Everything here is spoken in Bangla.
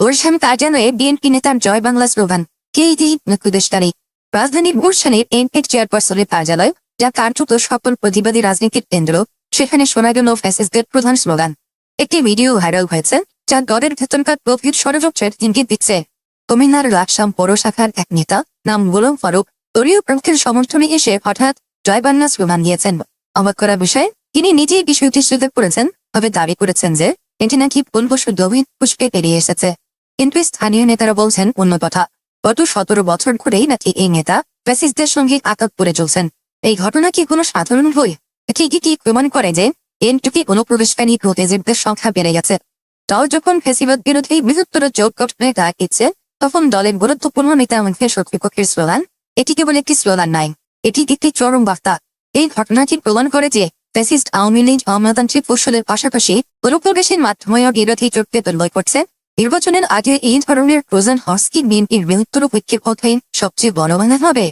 ওর সামনে কার্যালয়ে বিএনপি নেতার জয় বাংলা স্লোগান কে দি নকুদেশকারী রাজধানীর গুলশানের এনপির চেয়ারপারসনের কার্যালয় যা কার্যত সকল প্রতিবাদী রাজনীতির কেন্দ্র সেখানে শোনা গেল ফ্যাসিস্টদের প্রধান স্লোগান একটি ভিডিও ভাইরাল হয়েছে যা দলের ভেতনকার গভীর ষড়যন্ত্রের ইঙ্গিত দিচ্ছে কুমিল্লার লাকসাম পৌর শাখার এক নেতা নাম গোলাম ফারুক দলীয় প্রমুখের সমর্থনে এসে হঠাৎ জয় বাংলা স্লোগান দিয়েছেন অবাক করা বিষয়ে তিনি নিজেই বিষয়টি স্বীকার করেছেন তবে দাবি করেছেন যে এটি নাকি পূর্বশু দবিন পুষ্পে পেরিয়ে এসেছে কিন্তু স্থানীয় নেতারা বলছেন অন্য কথা। গত সতেরো বছর ধরেই নাকি এই নেতা ফ্যাসিস্টদের সঙ্গে আঘাত করে চলছেন। এই ঘটনা কি কোনো সাধারণ বই এটি কি প্রমাণ করে যে এনটুকি অনুপ্রবেশকারী প্রতিযোগীদের সংখ্যা বেড়ে গেছে। দল যখন ফেসিবাদ বিরোধী বৃহত্তর জোট গঠনের ডাক দিচ্ছে, তখন দলের গুরুত্বপূর্ণ নেতা মুখে শক্তিপক্ষের স্লোগান, এটি কেবল একটি স্লোগান নাই এটি একটি চরম বার্তা। এই ঘটনাটি প্রমাণ করে যে, ফ্যাসিস্ট আওয়ামী লীগ, আমলাতান্ত্রিক কৌশলের পাশাপাশি অনুপ্রবেশের মাধ্যমেও বিরোধী জোটকে তৈরি করছে। নির্বাচনের আগে এই ধরনের ফ্রোজেন হস্কি বিএনপির বৃহত্তর ঐক্যের পথে সবচেয়ে বড় হবে।